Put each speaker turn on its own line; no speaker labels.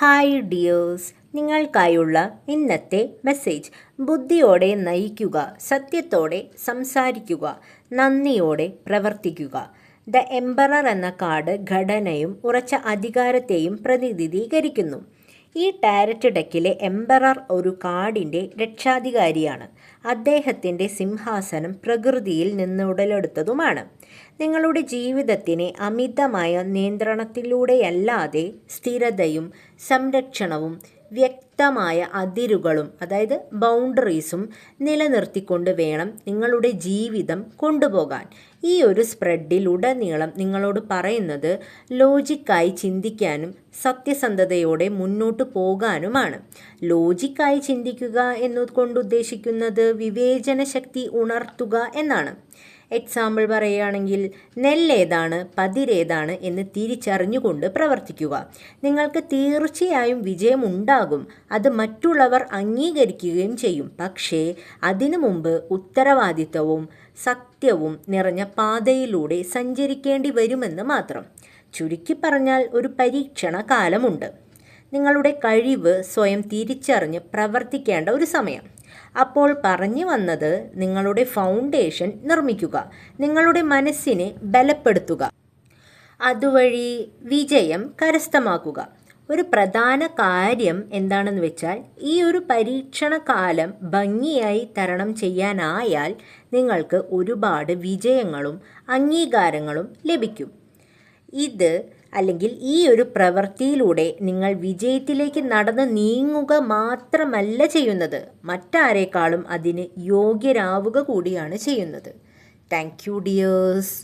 Hi dears നിങ്ങൾക്കായുള്ള ഇന്നത്തെ message ബുദ്ധിയോടെ നയിക്കുക സത്യത്തോടെ സംസാരിക്കുക നന്ദിയോടെ പ്രവർത്തിക്കുക. ദ എംബറർ എന്ന കാർഡ് ഘടനയും ഉറച്ച അധികാരത്തെയും പ്രതിനിധീകരിക്കുന്നു. ഈ ടാരറ്റ് ഡെക്കിലെ എംബറർ ഒരു കാടിന്റെ രക്ഷാധികാരിയാണ്. അദ്ദേഹത്തിന്റെ സിംഹാസനം പ്രകൃതിയിൽ നിന്ന് ഉടലെടുത്തതുമാണ്. നിങ്ങളുടെ ജീവിതത്തിനെ അമിതമായ നിയന്ത്രണത്തിലൂടെയല്ലാതെ സ്ഥിരതയും സംരക്ഷണവും വ്യക്തമായ അതിരുകളും അതായത് ബൗണ്ടറീസും നിലനിർത്തിക്കൊണ്ട് വേണം നിങ്ങളുടെ ജീവിതം കൊണ്ടുപോകാൻ. ഈ ഒരു സ്പ്രെഡിൽ ഉടനീളം നിങ്ങളോട് പറയുന്നത് ലോജിക്കായി ചിന്തിക്കാനും സത്യസന്ധതയോടെ മുന്നോട്ട് പോകാനുമാണ്. ലോജിക്കായി ചിന്തിക്കുക എന്നതുകൊണ്ട് ഉദ്ദേശിക്കുന്നത് വിവേചന ശക്തി ഉണർത്തുക എന്നാണ്. എക്സാമ്പിൾ പറയുകയാണെങ്കിൽ നെല്ലേതാണ് പതിരേതാണ് എന്ന് തിരിച്ചറിഞ്ഞുകൊണ്ട് പ്രവർത്തിക്കുക. നിങ്ങൾക്ക് തീർച്ചയായും വിജയമുണ്ടാകും. അത് മറ്റുള്ളവർ അംഗീകരിക്കുകയും ചെയ്യും. പക്ഷേ അതിനു മുമ്പ് ഉത്തരവാദിത്തവും സത്യവും നിറഞ്ഞ പാതയിലൂടെ സഞ്ചരിക്കേണ്ടി വരുമെന്ന് മാത്രം. ചുരുക്കി പറഞ്ഞാൽ ഒരു പരീക്ഷണ കാലമുണ്ട് നിങ്ങളുടെ കഴിവ് സ്വയം തിരിച്ചറിഞ്ഞ് പ്രവർത്തിക്കേണ്ട ഒരു സമയം. അപ്പോൾ പറഞ്ഞു വന്നത് നിങ്ങളുടെ ഫൗണ്ടേഷൻ നിർമ്മിക്കുക. നിങ്ങളുടെ മനസ്സിനെ ബലപ്പെടുത്തുക. അതുവഴി വിജയം കരസ്ഥമാക്കുക. ഒരു പ്രധാന കാര്യം എന്താണെന്ന് വെച്ചാൽ ഈ ഒരു പരീക്ഷണ കാലം ഭംഗിയായി തരണം ചെയ്യാനായാൽ നിങ്ങൾക്ക് ഒരുപാട് വിജയങ്ങളും അംഗീകാരങ്ങളും ലഭിക്കും. ഇത് അല്ലെങ്കിൽ ഈ ഒരു പ്രവൃത്തിയിലൂടെ നിങ്ങൾ വിജയത്തിലേക്ക് നടന്ന് നീങ്ങുക മാത്രമല്ല ചെയ്യുന്നത്. മറ്റാരേക്കാളും അതിന് യോഗ്യരാവുക കൂടിയാണ് ചെയ്യുന്നത്. Thank you dears.